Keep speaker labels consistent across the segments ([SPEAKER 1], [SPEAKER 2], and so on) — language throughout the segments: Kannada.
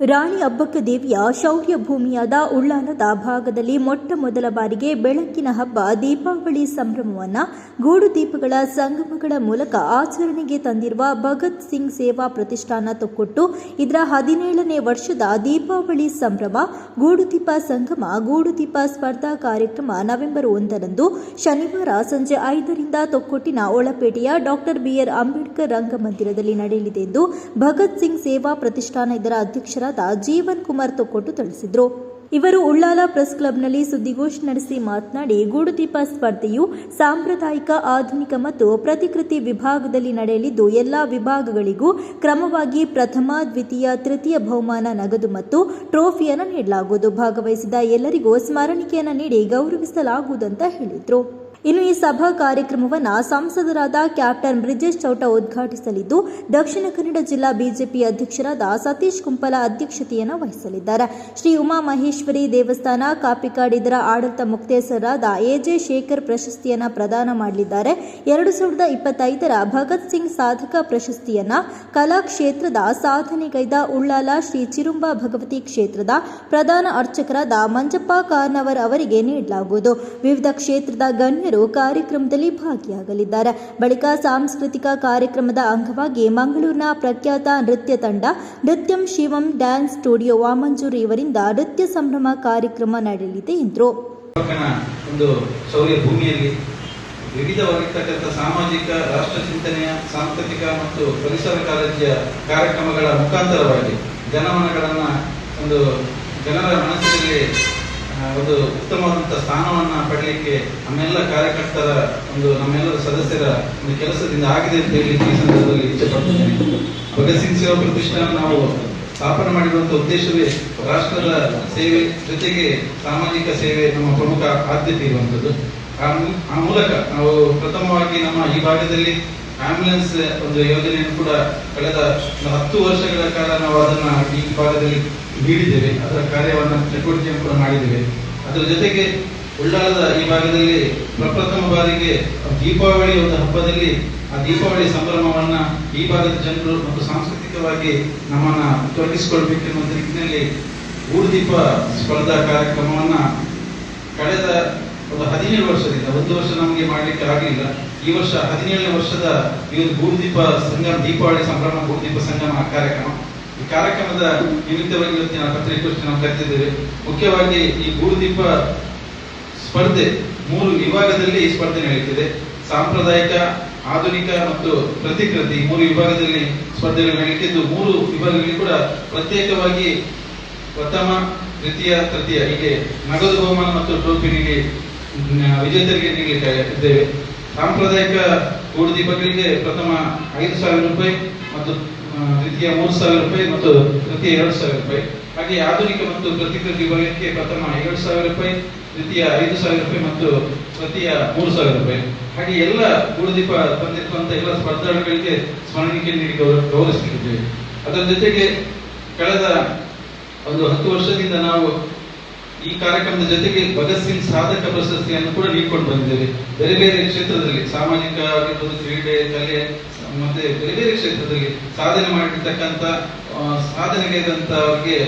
[SPEAKER 1] ರಾಣಿ ಅಬ್ಬಕ್ಕ ದೇವಿಯ ಶೌರ್ಯ ಭೂಮಿಯಾದ ಉಳ್ಳಾಲದ ಭಾಗದಲ್ಲಿ ಮೊಟ್ಟ ಮೊದಲ ಬಾರಿಗೆ ಬೆಳಕಿನ ಹಬ್ಬ, ದೀಪಾವಳಿ ಸಂಭ್ರಮವನ್ನು ಗೂಡು ದೀಪಗಳ ಸಂಗಮಗಳ ಮೂಲಕ ಆಚರಣೆಗೆ ತಂದಿರುವ ಭಗತ್ ಸಿಂಗ್ ಸೇವಾ ಪ್ರತಿಷ್ಠಾನ ತೊಕ್ಕೊಟ್ಟು ಇದರ ಹದಿನೇಳನೇ ವರ್ಷದ ದೀಪಾವಳಿ ಸಂಭ್ರಮ ಗೂಡುದೀಪ ಸಂಗಮ ಗೂಡುದೀಪ ಸ್ಪರ್ಧಾ ಕಾರ್ಯಕ್ರಮ ನವೆಂಬರ್ ಒಂದರಂದು ಶನಿವಾರ ಸಂಜೆ ಐದರಿಂದ ತೊಕ್ಕೊಟ್ಟಿನ ಒಳಪೇಟೆಯ ಡಾಕ್ಟರ್ ಬಿಆರ್ ಅಂಬೇಡ್ಕರ್ ರಂಗಮಂದಿರದಲ್ಲಿ ನಡೆಯಲಿದೆ ಎಂದು ಭಗತ್ ಸಿಂಗ್ ಸೇವಾ ಪ್ರತಿಷ್ಠಾನ ಇದರ ಅಧ್ಯಕ್ಷರಾದ ಜೀವನ್ ಕುಮಾರ್ ತೊಕ್ಕೊಟ್ಟು ತಿಳಿಸಿದರು ಇವರು ಉಳ್ಳಾಲ ಪ್ರೆಸ್ ಕ್ಲಬ್ನಲ್ಲಿ ಸುದ್ದಿಗೋಷ್ಠಿ ನಡೆಸಿ ಮಾತನಾಡಿ ಗೂಡುದೀಪ ಸ್ಪರ್ಧೆಯು ಸಾಂಪ್ರದಾಯಿಕ, ಆಧುನಿಕ ಮತ್ತು ಪ್ರತಿಕೃತಿ ವಿಭಾಗದಲ್ಲಿ ನಡೆಯಲಿದ್ದು, ಎಲ್ಲಾ ವಿಭಾಗಗಳಿಗೂ ಕ್ರಮವಾಗಿ ಪ್ರಥಮ, ದ್ವಿತೀಯ, ತೃತೀಯ ಬಹುಮಾನ ನಗದು ಮತ್ತು ಟ್ರೋಫಿಯನ್ನು ನೀಡಲಾಗುವುದು. ಭಾಗವಹಿಸಿದ ಎಲ್ಲರಿಗೂ ಸ್ಮರಣಿಕೆಯನ್ನು ನೀಡಿ ಗೌರವಿಸಲಾಗುವುದು ಅಂತ ಹೇಳಿದರು. ಇನ್ನು ಈ ಸಭಾ ಕಾರ್ಯಕ್ರಮವನ್ನು ಸಂಸದರಾದ ಕ್ಯಾಪ್ಟನ್ ಬ್ರಿಜೇಶ್ ಚೌಟ ಉದ್ಘಾಟಿಸಲಿದ್ದು, ದಕ್ಷಿಣ ಕನ್ನಡ ಜಿಲ್ಲಾ ಬಿಜೆಪಿ ಅಧ್ಯಕ್ಷರಾದ ಸತೀಶ್ ಕುಂಪಲ ಅಧ್ಯಕ್ಷತೆಯನ್ನು ವಹಿಸಲಿದ್ದಾರೆ. ಶ್ರೀ ಉಮಾ ಮಹೇಶ್ವರಿ ದೇವಸ್ಥಾನ, ಕಾಪಿಕಾಡ್ ಇದರ ಆಡಳಿತ ಮುಕ್ತೇಸರಾದ ಎಜೆ ಶೇಖರ್ ಪ್ರಶಸ್ತಿಯನ್ನು ಪ್ರದಾನ ಮಾಡಲಿದ್ದಾರೆ. ಎರಡು ಸಾವಿರದ ಇಪ್ಪತ್ತೈದರ ಭಗತ್ ಸಿಂಗ್ ಸಾಧಕ ಪ್ರಶಸ್ತಿಯನ್ನು ಕಲಾ ಕ್ಷೇತ್ರದ ಸಾಧನೆಗೈದ ಉಳ್ಳಾಲ ಶ್ರೀ ಚಿರುಂಬ ಭಗವತಿ ಕ್ಷೇತ್ರದ ಪ್ರಧಾನ ಅರ್ಚಕರಾದ ಮಂಜಪ್ಪ ಕಾರ್ನವರ್ ಅವರಿಗೆ ನೀಡಲಾಗುವುದು. ವಿವಿಧ ಕ್ಷೇತ್ರದ ಗಣ್ಯರು ಕಾರ್ಯಕ್ರಮದಲ್ಲಿ ಭಾಗಿಯಾಗಲಿದ್ದಾರೆ. ಬಳಿಕ ಸಾಂಸ್ಕೃತಿಕ ಕಾರ್ಯಕ್ರಮದ ಅಂಗವಾಗಿ ಮಂಗಳೂರಿನ ಪ್ರಖ್ಯಾತ ನೃತ್ಯ ತಂಡ, ನೃತ್ಯಂ ಶಿವಂ ಡ್ಯಾನ್ಸ್ ಸ್ಟುಡಿಯೋ ವಾಮಂಜೂರು ಇವರಿಂದ ನೃತ್ಯ ಸಂಭ್ರಮ ಕಾರ್ಯಕ್ರಮ ನಡೆಯಲಿದೆ ಎಂದರು.
[SPEAKER 2] ಒಂದು ಭೂಮಿಯಲ್ಲಿ ವಿವಿಧವಾಗಿರ್ತಕ್ಕಂಥ ಸಾಮಾಜಿಕ, ರಾಷ್ಟ್ರ ಚಿಂತನೆಯ, ಸಾಂಸ್ಕೃತಿಕ ಮತ್ತು ಪರಿಸರ ಕಾಳಜಿಯ ಕಾರ್ಯಕ್ರಮಗಳ ಮುಖಾಂತರವಾಗಿ ಜನಮನಗಳನ್ನು ಒಂದು ಜನರ ಮನಸ್ಸಿನಲ್ಲಿ ಒಂದು ಉತ್ತಮವಾದಂಥ ಸ್ಥಾನವನ್ನ ಪಡೆಯಲಿಕ್ಕೆ ನಮ್ಮೆಲ್ಲ ಕಾರ್ಯಕರ್ತರ ಒಂದು ನಮ್ಮೆಲ್ಲರ ಸದಸ್ಯರ ಒಂದು ಕೆಲಸದಿಂದ ಆಗಿದೆ ಅಂತ ಹೇಳಿ ಈ ಸಂದರ್ಭದಲ್ಲಿ ಇಚ್ಛೆಪಡ್ತೇನೆ. ಭಗತ್ ಸಿಂಗ್ ಸೇವಾ ಪ್ರತಿಷ್ಠಾನ ನಾವು ಸ್ಥಾಪನೆ ಮಾಡಿರುವಂಥ ಉದ್ದೇಶವೇ ರಾಷ್ಟ್ರದ ಸೇವೆ ಜೊತೆಗೆ ಸಾಮಾಜಿಕ ಸೇವೆ ನಮ್ಮ ಪ್ರಮುಖ ಆದ್ಯತೆ ಇರುವಂತದ್ದು. ಆ ಮೂಲಕ ನಾವು ಪ್ರಥಮವಾಗಿ ನಮ್ಮ ಈ ಭಾಗದಲ್ಲಿ ಆಂಬ್ಯುಲೆನ್ಸ್ ಒಂದು ಯೋಜನೆಯನ್ನು ಕೂಡ ಕಳೆದ ಹತ್ತು ವರ್ಷಗಳ ಕಾಲ ನಾವು ಅದನ್ನ ಈ ಭಾಗದಲ್ಲಿ ನೀಡಿದ್ದೇವೆ. ಅದರ ಕಾರ್ಯವನ್ನ ಚಟುವಟಿಕೆಯನ್ನು ಕೂಡ ಮಾಡಿದ್ದೇವೆ. ಅದರ ಜೊತೆಗೆ ಉಳ್ಳಾಲದ ಈ ಭಾಗದಲ್ಲಿ ಪ್ರಪ್ರಥಮ ಬಾರಿಗೆ ದೀಪಾವಳಿ ಒಂದು ಹಬ್ಬದಲ್ಲಿ ಆ ದೀಪಾವಳಿ ಸಂಭ್ರಮವನ್ನ ಈ ಭಾಗದ ಜನರು ಮತ್ತು ಸಾಂಸ್ಕೃತಿಕವಾಗಿ ನಮ್ಮನ್ನ ತೊಡಗಿಸಿಕೊಳ್ಬೇಕೆನ್ನುವಂತ ನಿಟ್ಟಿನಲ್ಲಿ ಊರುದೀಪ ಸ್ಪರ್ಧಾ ಕಾರ್ಯಕ್ರಮವನ್ನ ಕಳೆದ ಒಂದು ಹದಿನೇಳು ವರ್ಷದಿಂದ, ಒಂದು ವರ್ಷ ನಮಗೆ ಮಾಡಲಿಕ್ಕೆ ಆಗಲಿಲ್ಲ. ಈ ವರ್ಷ ಹದಿನೇಳನೇ ವರ್ಷದ ಈ ಒಂದು ಭೂದೀಪ ಸಂಗಮ, ದೀಪಾವಳಿ ಸಂಭ್ರಮ ಭೂದೀಪ ಸಂಗಮ ಕಾರ್ಯಕ್ರಮ. ಈ ಕಾರ್ಯಕ್ರಮದ ನಿಮಿತ್ತವಾಗಿ ಇವತ್ತಿನ ಪತ್ರಿಕೋಷ್ಠಿ ನಾವು ಕರೆದಿದ್ದೇವೆ ಮುಖ್ಯವಾಗಿ ಈ ಗೂಡುದೀಪ ಸ್ಪರ್ಧೆ ಮೂರು ವಿಭಾಗದಲ್ಲಿ ಈ ಸ್ಪರ್ಧೆ ನಡೆಯುತ್ತಿದೆ. ಸಾಂಪ್ರದಾಯಿಕ, ಆಧುನಿಕ ಮತ್ತು ಪ್ರತಿಕೃತಿ ಮೂರು ವಿಭಾಗದಲ್ಲಿ ಸ್ಪರ್ಧೆಗಳು ನಡೆಯುತ್ತಿದ್ದು, ಮೂರು ವಿಭಾಗಗಳಲ್ಲಿ ಕೂಡ ಪ್ರತ್ಯೇಕವಾಗಿ ಪ್ರಥಮ, ದ್ವಿತೀಯ, ತೃತೀಯ ಹೀಗೆ ನಗದು ಬಹುಮಾನ ಮತ್ತು ಟ್ರೋಫಿ ನೀಡಿ ವಿಜೇತರಿಗೆ ನೀಡಲಿಕ್ಕೆ ಇದ್ದೇವೆ ಸಾಂಪ್ರದಾಯಿಕ ಗೂಡು ದೀಪಗಳಿಗೆ ಪ್ರಥಮ ಐದು ಸಾವಿರ ರೂಪಾಯಿ ಮತ್ತು ದ್ವಿತೀಯ ಮೂರು ಸಾವಿರ ರೂಪಾಯಿ ಮತ್ತು ತೃತೀಯ ಎರಡು ಸಾವಿರ ರೂಪಾಯಿ. ಹಾಗೆ ಆಧುನಿಕ ಮತ್ತು ಪ್ರತಿಕೃತಿ ವಿಭಾಗಕ್ಕೆ ಪ್ರಥಮ ಎರಡು ಸಾವಿರ ರೂಪಾಯಿ, ದ್ವಿತೀಯ ಐದು ಸಾವಿರ ರೂಪಾಯಿ ಮತ್ತು ತೃತೀಯ ಮೂರು ಸಾವಿರ ರೂಪಾಯಿ. ಹಾಗೆ ಎಲ್ಲ ಗುರುದೀಪ ಬಂದಿರುವಂತಹ ಎಲ್ಲ ಸ್ಪರ್ಧಾಳುಗಳಿಗೆ ಸ್ಮರಣಿಕೆ ನೀಡಿ ಗೌರವ ಅದರ ಜೊತೆಗೆ ಕಳೆದ ಒಂದು ಹತ್ತು ವರ್ಷದಿಂದ ನಾವು ಈ ಕಾರ್ಯಕ್ರಮದ ಜೊತೆಗೆ ಭಗತ್ ಸಿಂಗ್ ಸಾಧಕ ಪ್ರಶಸ್ತಿಯನ್ನು ಕೂಡ ನೀಡಿಕೊಂಡು ಬಂದಿದ್ದೇವೆ. ಬೇರೆ ಬೇರೆ ಕ್ಷೇತ್ರದಲ್ಲಿ, ಸಾಮಾಜಿಕ ಆಗಿರ್ಬೋದು, ಕ್ರೀಡೆ, ಕಲೆ ಮತ್ತೆ ಬೇರೆ ಬೇರೆ ಕ್ಷೇತ್ರದಲ್ಲಿ ಸಾಧನೆ ಮಾಡಿರ್ತಕ್ಕಂಥ ಆ, ಸಾಧನೆಗೈದಂತವರಿಗೆ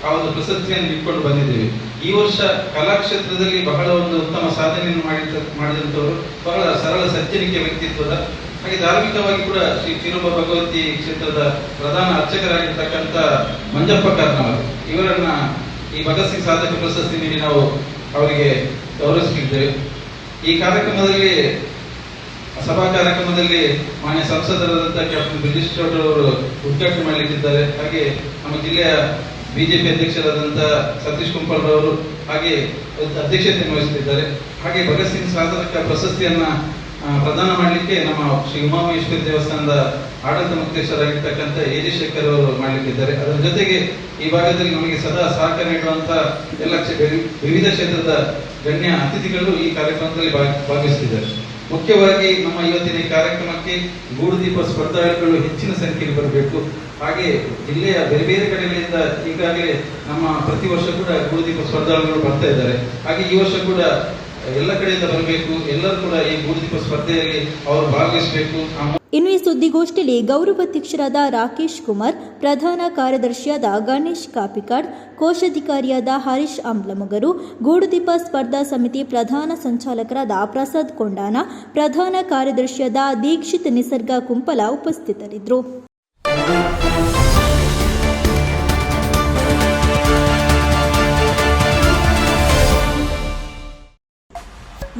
[SPEAKER 2] ಆ ಒಂದು ಪ್ರಶಸ್ತಿಯನ್ನು ಇಟ್ಕೊಂಡು ಬಂದಿದ್ದೇವೆ. ಈ ವರ್ಷ ಕಲಾ ಕ್ಷೇತ್ರದಲ್ಲಿ ಬಹಳ ಒಂದು ಉತ್ತಮ ಸಾಧನೆಯನ್ನು ಮಾಡಿದ ಮಾಡಿದಂಥವರು ಬಹಳ ಸರಳ ಸಜ್ಜನಿಕೆ ವ್ಯಕ್ತಿತ್ವದ ಹಾಗೆ ಧಾರ್ಮಿಕವಾಗಿ ಕೂಡ ಶ್ರೀ ತಿರುಪ ಭಗವತಿ ಕ್ಷೇತ್ರದ ಪ್ರಧಾನ ಅರ್ಚಕರಾಗಿರ್ತಕ್ಕಂಥ ಮಂಜಪ್ಪ ಕರ್ನವರ್ ಇವರನ್ನ ಈ ಭಗತ್ ಸಿಂಗ್ ಸಾಧಕ ಪ್ರಶಸ್ತಿ ನೀಡಿ ನಾವು ಅವರಿಗೆ ಗೌರವಿಸುತ್ತಿದ್ದೇವೆ ಈ ಕಾರ್ಯಕ್ರಮದಲ್ಲಿ ಸಭಾ ಕಾರ್ಯಕ್ರಮದಲ್ಲಿ ಮಾನ್ಯ ಸಂಸದರಾದಂತಹ ಕ್ಯಾಪ್ಟನ್ ಚೌಧರಿ ಅವರು ಉದ್ಘಾಟನೆ ಮಾಡಲಿಕ್ಕಿದ್ದಾರೆ. ಹಾಗೆ ನಮ್ಮ ಜಿಲ್ಲೆಯ ಬಿಜೆಪಿ ಅಧ್ಯಕ್ಷರಾದಂತಹ ಸತೀಶ್ ಕುಂಪಲ್ ಅವರು ಹಾಗೆ ಅಧ್ಯಕ್ಷತೆ ವಹಿಸುತ್ತಿದ್ದಾರೆ. ಹಾಗೆ ಭಗತ್ ಸಿಂಗ್ ಸಾಧಕ ಪ್ರಶಸ್ತಿಯನ್ನ ಪ್ರದಾನ ಮಾಡಲಿಕ್ಕೆ ನಮ್ಮ ಶ್ರೀ ಉಮಾಮಹೇಶ್ವರಿ ದೇವಸ್ಥಾನದ ಆಡಳಿತ ಮುಖ್ಯಸ್ಥರಾಗಿರ್ತಕ್ಕಂಥ ಎ ಜಿ ಶೇಖರ್ ಅವರು ಮಾಡಲಿಕ್ಕಿದ್ದಾರೆ. ಅದರ ಜೊತೆಗೆ ಈ ಭಾಗದಲ್ಲಿ ನಮಗೆ ಸದಾ ಸಹಕಾರ ನೀಡುವಂತ ಎಲ್ಲ ವಿವಿಧ ಕ್ಷೇತ್ರದ ಗಣ್ಯ ಅತಿಥಿಗಳು ಈ ಕಾರ್ಯಕ್ರಮದಲ್ಲಿ ಭಾಗಿಸುತ್ತಿದ್ದಾರೆ ಮುಖ್ಯವಾಗಿ ನಮ್ಮ ಇವತ್ತಿನ ಕಾರ್ಯಕ್ರಮಕ್ಕೆ ಗೂಡುದೀಪ ಸ್ಪರ್ಧಾಳುಗಳು ಹೆಚ್ಚಿನ ಸಂಖ್ಯೆಯಲ್ಲಿ ಬರಬೇಕು. ಹಾಗೆ ಜಿಲ್ಲೆಯ ಬೇರೆ ಬೇರೆ ಕಡೆಗಳಿಂದ ಈಗಾಗಲೇ ನಮ್ಮ ಪ್ರತಿ ವರ್ಷ ಕೂಡ ಗೂಡುದೀಪ ಸ್ಪರ್ಧಾಳುಗಳು ಬರ್ತಾ ಇದ್ದಾರೆ. ಹಾಗೆ ಈ ವರ್ಷ ಕೂಡ ಎಲ್ಲ ಕಡೆಯಿಂದ ಬರಬೇಕು. ಎಲ್ಲರೂ ಕೂಡ ಈ ಗೂಡುದೀಪ ಸ್ಪರ್ಧೆಯಲ್ಲಿ ಅವರು ಭಾಗವಹಿಸಬೇಕು.
[SPEAKER 1] ಸುದ್ದಿಗೋಷ್ಠಿಯಲ್ಲಿ ಗೌರವಾಧ್ಯಕ್ಷರಾದ ರಾಕೇಶ್ ಕುಮಾರ್, ಪ್ರಧಾನ ಕಾರ್ಯದರ್ಶಿಯಾದ ಗಣೇಶ್ ಕಾಪಿಕಾಡ್, ಕೋಶಾಧಿಕಾರಿಯಾದ ಹರೀಶ್ ಅಂಬ್ಲಮಗರು ಗೂಡುದೀಪ ಸ್ಪರ್ಧಾ ಸಮಿತಿ ಪ್ರಧಾನ ಸಂಚಾಲಕರಾದ ಪ್ರಸಾದ್ ಕೊಂಡಾನ, ಪ್ರಧಾನ ಕಾರ್ಯದರ್ಶಿಯಾದ ದೀಕ್ಷಿತ್ ನಿಸರ್ಗ ಕುಂಪಲ ಉಪಸ್ಥಿತರಿದ್ದರು.